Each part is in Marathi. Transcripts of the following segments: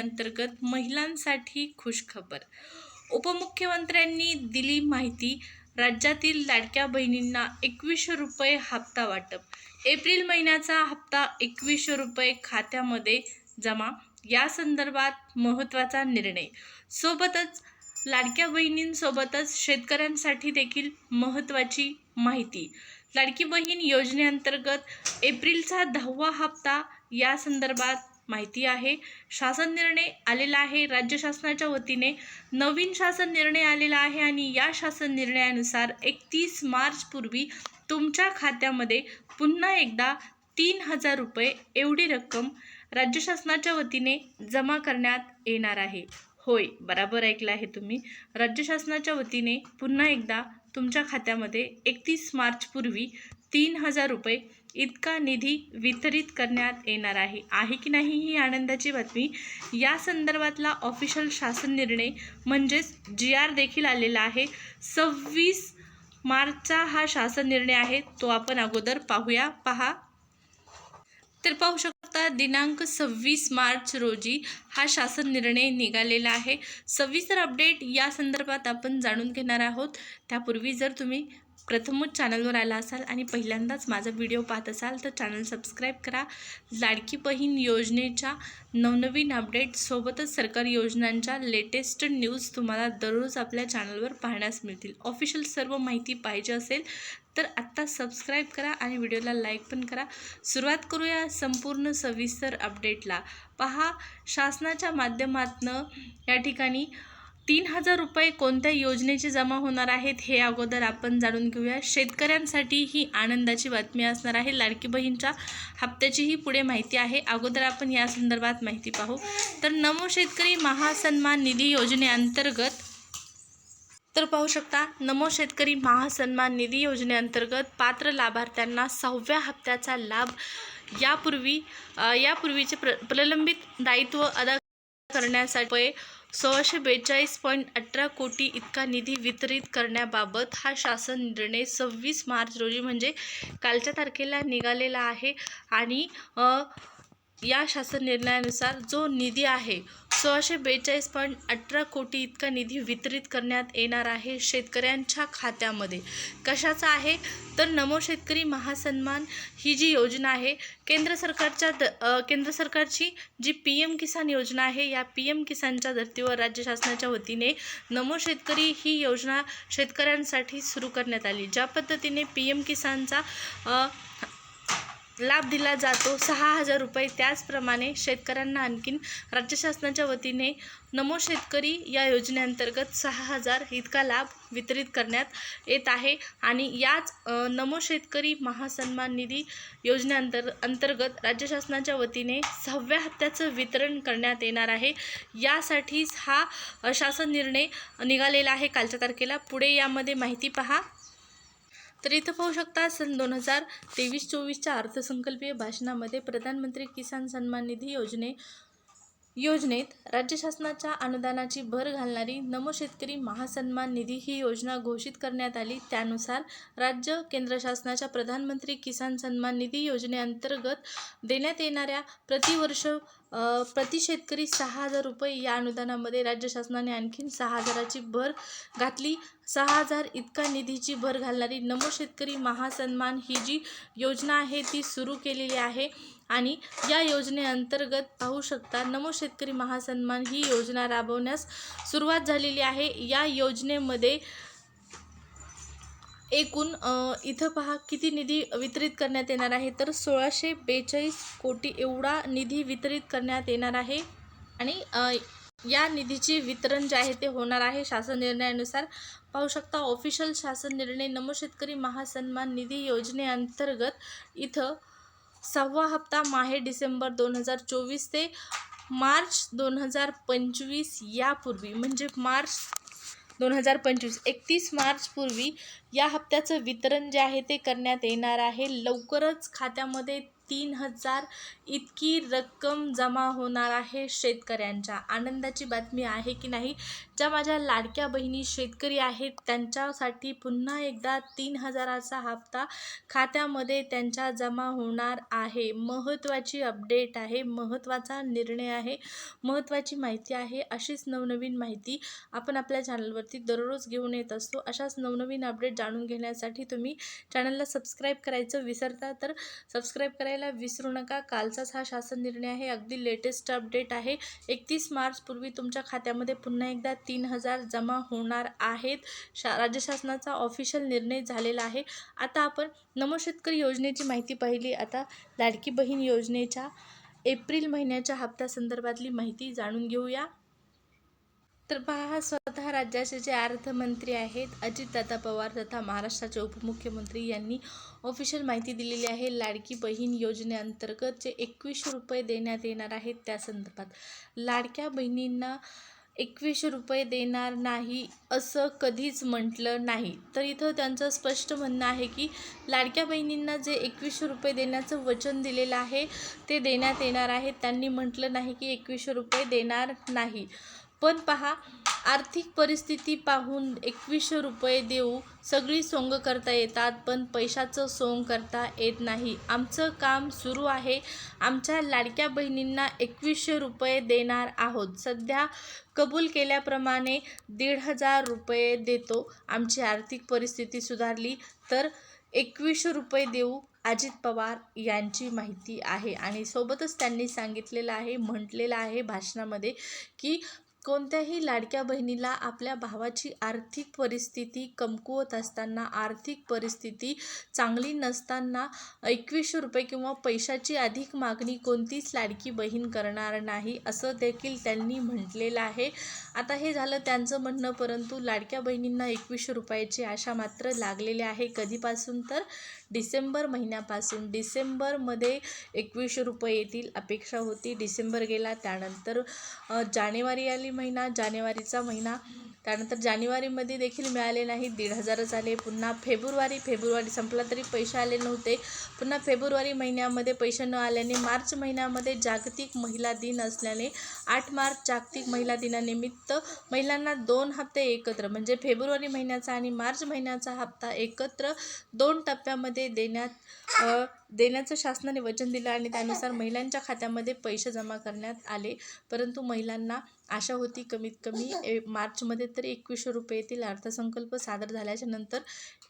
अंतर्गत महिलांसाठी खुशखबर. उपमुख्यमंत्र्यांनी दिली माहिती राज्यातील लाडक्या बहिणींना एकवीसशे रुपये हप्ता वाटप. एप्रिल महिन्याचा हप्ता एकवीसशे रुपये खात्यामध्ये जमा या संदर्भात महत्त्वाचा निर्णय. सोबतच लाडक्या बहिणींसोबतच शेतकऱ्यांसाठी देखील महत्त्वाची माहिती. लाडकी बहीण योजनेअंतर्गत एप्रिलचा दहावा हप्ता या संदर्भात माहिती आहे. शासन निर्णय आलेला आहे. राज्य शासनाच्या वतीने नवीन शासन निर्णय आलेला आहे आणि या शासन निर्णयानुसार एकतीस मार्चपूर्वी तुमच्या खात्यामध्ये पुन्हा एकदा तीन हजार रुपये एवढी रक्कम राज्य शासनाच्या वतीने जमा करण्यात येणार आहे. होय बराबर ऐकलं आहे तुम्ही. राज्य शासनाच्या वतीने पुन्हा एकदा तुमच्या खात्यामध्ये एकतीस मार्चपूर्वी तीन हजार रुपये इतका निधी वितरित करण्यात येणार आहे. आहे की नाही ही आनंदाची बातमी? या संदर्भातला ऑफिशियल शासन निर्णय म्हणजेच जी आर देखील आलेला आहे. सव्वीस मार्चचा हा शासन निर्णय आहे. तो आपण अगोदर पाहूया. पहा. तर पाहू शकता दिनांक सव्वीस मार्च रोजी हा शासन निर्णय निघालेला आहे. सविस्तर अपडेट या संदर्भात आपण जाणून घेणार आहोत. त्यापूर्वी जर तुम्ही प्रथमच चॅनलवर आला असाल आणि पहिल्यांदाच माझा व्हिडिओ पाहत असाल तर चॅनल सबस्क्राईब करा. लाडकी बहीण योजनेच्या नवनवीन अपडेट सोबतच सरकारी योजनांच्या लेटेस्ट न्यूज तुम्हाला दररोज आपल्या चॅनलवर पाहण्यास मिळतील. ऑफिशियल सर्व माहिती पाहिजे असेल तर आत्ता सबस्क्राईब करा आणि व्हिडिओला लाईक पण करा. सुरुवात करूया संपूर्ण सविस्तर अपडेटला पहा शासनाच्या माध्यमातनं या ठिकाणी तीन हजार रुपये कोणत्या योजनेचे जमा होणार आहेत हे अगोदर आपण जाणून घेऊया. शेतकऱ्यांसाठी ही आनंदाची बातमी असणार आहे. लाडकी बहीणच्या हप्त्याचीही पुढे माहिती आहे. अगोदर आपण या संदर्भात माहिती पाहू. तर नमो शेतकरी महासन्मान निधी योजनेअंतर्गत तर पाहू शकता नमो शेतकरी महासन्मान निधी योजनेअंतर्गत पात्र लाभार्थ्यांना सहाव्या हप्त्याचा लाभ यापूर्वी यापूर्वीचे प्र प्रलंबित दायित्व अदा करण्यासाठी सोळाशे बेचाळीस पॉईंट अठरा कोटी इतका निधी वितरित करण्याबाबत हा शासन निर्णय सव्वीस मार्च रोजी म्हणजे कालच्या तारखेला निघालेला आहे. आणि या शासन निर्णयानुसार जो निधी आहे सोळाशे बेचाळीस पॉईंट अठरा कोटी इतका निधी वितरित करण्यात येणार आहे शेतकऱ्यांच्या खात्यामध्ये. कशाचा आहे? तर नमो शेतकरी महासन्मान ही जी योजना आहे केंद्र सरकारच्या द केंद्र सरकारची जी पी एम किसान योजना आहे या पी एम किसानच्या धर्तीवर राज्य शासनाच्या वतीने नमो शेतकरी ही योजना शेतकऱ्यांसाठी सुरू करण्यात आली. ज्या पद्धतीने पी एम किसानचा लाभ दिला जातो. सहा हजार रुपये त्याचप्रमाणे शेतकऱ्यांना आणखीन राज्य शासनाच्या वतीने नमो शेतकरी या योजनेअंतर्गत सहा हजार इतका लाभ वितरित करण्यात येत आहे. आणि याच नमो शेतकरी महासन्मान निधी योजनेअंतर अंतर्गत राज्य शासनाच्या वतीने सहाव्या हप्त्याचं वितरण करण्यात येणार आहे. यासाठीच हा शासन निर्णय निघालेला आहे. कालच्या तारखेला पुढे यामध्ये माहिती पहा. तर इथं पाहू शकता सन दोन हजार तेवीस चोवीसच्या अर्थसंकल्पीय भाषणामध्ये प्रधानमंत्री किसान सन्मान निधी योजने योजनेत राज्य शासनाच्या अनुदानाची भर घालणारी नमो शेतकरी महासन्मान निधी ही योजना घोषित करण्यात आली. त्यानुसार राज्य केंद्र शासनाच्या प्रधानमंत्री किसान सन्मान निधी योजनेअंतर्गत देण्यात येणाऱ्या प्रतिवर्ष प्रति शेतकरी सहा हजार रुपये या अनुदानामध्ये राज्य शासनाने आणखीन सहा हजाराची भर घातली. सहा हजार इतका निधीची भर घालणारी नमो शेतकरी महासन्मान ही जी योजना आहे ती सुरू केलेली आहे. आणि या योजनेअंतर्गत पाहू शकता नमो शेतकरी महासन्मान ही योजना राबवण्यास सुरुवात झालेली आहे. या योजनेमध्ये एकूण इथं पहा किती निधी वितरित करण्यात येणार आहे. तर सोळाशे बेचाळीस कोटी एवढा निधी वितरित करण्यात येणार आहे आणि या निधीचे वितरण जे आहे ते होणार आहे. शासन निर्णयानुसार पाहू शकता ऑफिशियल शासन निर्णय नमो शेतकरी महासन्मान निधी योजनेअंतर्गत इथं सहावा हप्ता माहे डिसेंबर दोन हजार चोवीस ते मार्च दोन हजार पंचवीस यापूर्वी म्हणजे मार्च दोन हजार पंचवीस एकतीस मार्चपूर्वी या हप्त्याचं वितरण जे आहे ते करण्यात येणार आहे. लवकरच खात्यामध्ये तीन हजार इतकी रक्कम जमा होणार आहे शेतकऱ्यांच्या. आनंदाची बातमी आहे की नाही ज्या माझ्या लाडक्या बहिणी शेतकरी आहेत त्यांच्यासाठी पुन्हा एकदा तीन हजाराचा हप्ता खात्यामध्ये त्यांच्या जमा होणार आहे. महत्त्वाची अपडेट आहे महत्त्वाचा निर्णय आहे महत्त्वाची माहिती आहे अशीच नवनवीन माहिती आपण आपल्या चॅनलवरती दररोज घेऊन येत असतो. अशाच नवनवीन अपडेट जाणून घेण्यासाठी तुम्ही चॅनलला सबस्क्राईब करायचं विसरता तर सबस्क्राईब करायला विसरू नका. कालचाच हा शासन निर्णय आहे. अगदी लेटेस्ट अपडेट आहे. एकतीस मार्चपूर्वी तुमच्या खात्यामध्ये पुन्हा एकदा तीन हजार जमा होणार आहेत. शा राज्य शासनाचा ऑफिशियल निर्णय झालेला आहे. आता आपण नमो शेतकरी योजनेची माहिती पाहिली. आता लाडकी बहीण योजनेच्या एप्रिल महिन्याच्या हप्त्यासंदर्भातली माहिती जाणून घेऊया. तर पहा स्वतः राज्याचे जे अर्थमंत्री आहेत अजितदादा पवार तथा महाराष्ट्राचे उपमुख्यमंत्री यांनी ऑफिशियल माहिती दिलेली आहे. लाडकी बहीण योजनेअंतर्गत जे एकवीसशे रुपये देण्यात येणार आहेत त्या संदर्भात. लाडक्या बहिणींना एकवीसशे रुपये देणार नाही असं कधीच म्हटलं नाही. तर इथं त्यांचं स्पष्ट म्हणणं आहे की लाडक्या बहिणींना जे एकवीसशे रुपये देण्याचं वचन दिलेलं आहे ते देण्यात येणार आहे. त्यांनी म्हटलं नाही की एकवीसशे रुपये देणार नाही. पण पहा आर्थिक परिस्थिती पाहून एकवीसशे रुपये देऊ सगळी सोंग करता येतात पण पैशाचं सोंग करता येत नाही. आमचं काम सुरू आहे. आमच्या लाडक्या बहिणींना एकवीसशे रुपये देणार आहोत. सध्या कबूल केल्याप्रमाणे दीड हजार रुपये देतो. आमची आर्थिक परिस्थिती सुधारली तर एकवीसशे रुपये देऊ अजित पवार यांची माहिती आहे. आणि सोबतच त्यांनी सांगितलेलं आहे म्हटलेलं आहे भाषणामध्ये की कोणत्याही लाडक्या बहिणीला आपल्या भावाची आर्थिक परिस्थिती कमकुवत असताना आर्थिक परिस्थिती चांगली नसताना एकवीसशे रुपये किंवा पैशाची अधिक मागणी कोणतीच लाडकी बहीण करणार नाही असं देखील त्यांनी म्हटलेलं आहे. आता हे झालं त्यांचं म्हणणं परंतु लाडक्या बहिणींना एकवीसशे रुपयाची आशा मात्र लागलेली आहे. कधीपासून तर? डिसेंबर महिन्यापासून. डिसेंबरमध्ये एकवीसशे रुपये येतील अपेक्षा होती. डिसेंबर गेला त्यानंतर जानेवारी आली महिना जानेवारीचा महिना त्यानंतर जानेवारीमध्ये देखील मिळाले नाही दीड हजारच आले. पुन्हा फेब्रुवारी फेब्रुवारी संपला तरी पैसे आले नव्हते. पुन्हा फेब्रुवारी महिन्यामध्ये पैसे न आल्याने मार्च महिन्यामध्ये जागतिक महिला दिन असल्याने आठ मार्च जागतिक महिला दिनानिमित्त महिलांना दोन हप्ते एकत्र म्हणजे फेब्रुवारी महिन्याचा आणि मार्च महिन्याचा हप्ता एकत्र दोन टप्प्यामध्ये देण्यात देण्याचं शासनाने वचन दिलं आणि त्यानुसार महिलांच्या खात्यामध्ये पैसे जमा करण्यात आले. परंतु महिलांना आशा होती कमीत कमी ए मार्चमध्ये तर एकवीसशे रुपये येतील अर्थसंकल्प सादर झाल्याच्यानंतर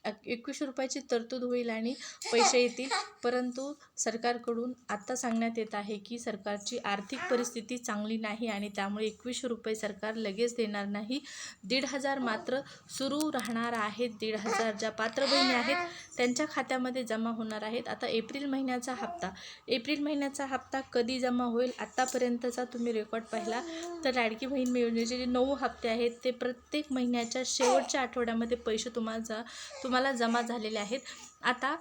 एकवीसशे रुपयाची तरतूद होईल आणि पैसे येतील. परंतु सरकारकडून आत्ता सांगण्यात येत आहे की सरकारची आर्थिक परिस्थिती चांगली नाही आणि त्यामुळे एकवीसशे रुपये सरकार लगेच देणार नाही. दीड हजार मात्र सुरू राहणार आहेत. दीड हजार ज्या पात्र बहिणी आहेत त्यांच्या खात्यामध्ये जमा होणार आहेत. आता एप्रिल महिन्याचा हप्ता. एप्रिल महिन्याचा हप्ता कधी जमा होईल? आत्तापर्यंतचा तुम्ही रेकॉर्ड पाहिला. तर लाडकी बहीण योजनेचे जे नऊ हप्ते आहेत ते प्र प्रत्येक महिन्याच्या शेवटच्या आठवड्यामध्ये पैसे तुम्हाला तुम्हाला जमा झालेले आहेत. आता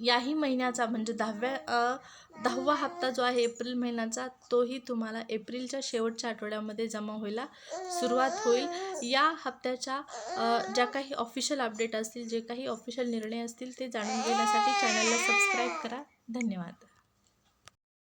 याही महिन्याचा म्हणजे दहाव्या दहावा हप्ता जो आहे एप्रिल महिन्याचा तोही तुम्हाला एप्रिलच्या शेवटच्या आठवड्यामध्ये जमा व्हायला सुरुवात होईल. या हप्त्याच्या ज्या काही ऑफिशियल अपडेट असतील जे काही ऑफिशियल निर्णय असतील ते जाणून घेण्यासाठी चॅनलला सबस्क्राईब करा. धन्यवाद.